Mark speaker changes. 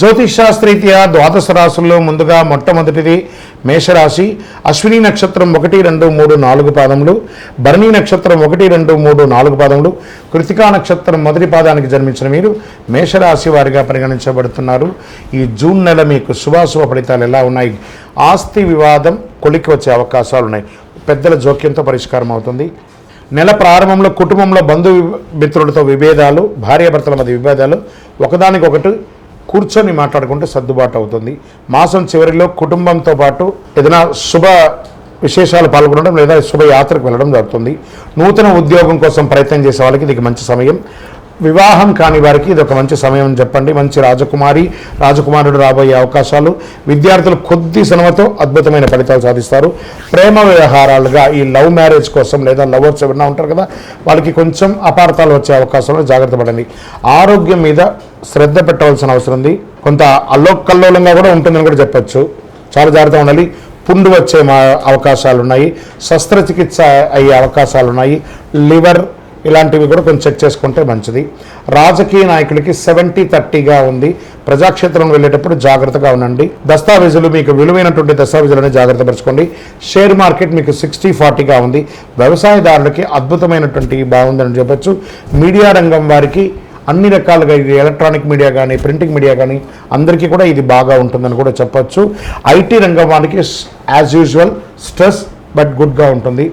Speaker 1: జ్యోతిష్ శాస్త్రీత్యా ద్వాదశ రాశుల్లో ముందుగా మొట్టమొదటిది మేషరాశి. అశ్విని నక్షత్రం ఒకటి రెండు మూడు నాలుగు పాదములు. భరణి నక్షత్రం ఒకటి రెండు మూడు నాలుగు పాదములు. కృతికా నక్షత్రం మొదటి పాదానికి జన్మించిన మీరు మేషరాశి వారిగా పరిగణించబడుతున్నారు. ఈ జూన్ నెల మీకు శుభాశుభ ఫలితాలు ఎలా ఉన్నాయి? ఆస్తి వివాదం కొలికి వచ్చే అవకాశాలు ఉన్నాయి. పెద్దల జోక్యంతో పరిష్కారం అవుతుంది. నెల ప్రారంభంలో కుటుంబంలో బంధు మిత్రులతో విభేదాలు భార్యాభర్తల మధ్య విభేదాలు. ఒకదానికొకటి కూర్చొని మాట్లాడుకుంటే సర్దుబాటు అవుతుంది. మాసం చివరిలో కుటుంబంతో పాటు ఏదైనా శుభ విశేషాలు పాల్గొనడం లేదా శుభయాత్రకు వెళ్ళడం జరుగుతుంది. నూతన ఉద్యోగం కోసం ప్రయత్నం చేసే వాళ్ళకి ఇది మంచి సమయం. వివాహం కాని వారికి ఇది ఒక మంచి సమయం అని చెప్పండి. మంచి రాజకుమారి రాజకుమారుడు రాబోయే అవకాశాలు. విద్యార్థులు కొద్ది శ్రమతో అద్భుతమైన ఫలితాలు సాధిస్తారు. ప్రేమ వ్యవహారాలుగా ఈ లవ్ మ్యారేజ్ కోసం లేదా లవర్స్ ఎవరైనా ఉంటారు కదా వాళ్ళకి కొంచెం అపార్థాలు వచ్చే అవకాశాలు జాగ్రత్త పడండి. ఆరోగ్యం మీద శ్రద్ధ పెట్టవలసిన అవసరం ఉంది. కొంత అల్లోకల్లోలంగా కూడా ఉంటుందని కూడా చెప్పచ్చు. చాలా జాగ్రత్తగా ఉండాలి. పుండు వచ్చే మా అవకాశాలు ఉన్నాయి శస్త్రచికిత్స అయ్యే అవకాశాలు ఉన్నాయి లివర్ ఇలాంటివి కూడా కొంచెం చెక్ చేసుకుంటే మంచిది. రాజకీయ నాయకులకి సెవెంటీ థర్టీగా ఉంది. ప్రజాక్షేత్రం వెళ్ళేటప్పుడు జాగ్రత్తగా ఉండండి. దస్తావేజులు మీకు విలువైనటువంటి దస్తావేజులని జాగ్రత్త పరచుకోండి షేర్ మార్కెట్ మీకు సిక్స్టీ ఫార్టీగా ఉంది. వ్యవసాయదారులకి అద్భుతమైనటువంటి బాగుందని చెప్పచ్చు. మీడియా రంగం వారికి అన్ని రకాలుగా ఇది ఎలక్ట్రానిక్ మీడియా కానీ ప్రింటింగ్ మీడియా కానీ అందరికీ కూడా ఇది బాగా ఉంటుందని కూడా చెప్పచ్చు. ఐటీ రంగం వారికి యాజ్ యూజువల్ స్ట్రెస్ బట్ గుడ్గా ఉంటుంది.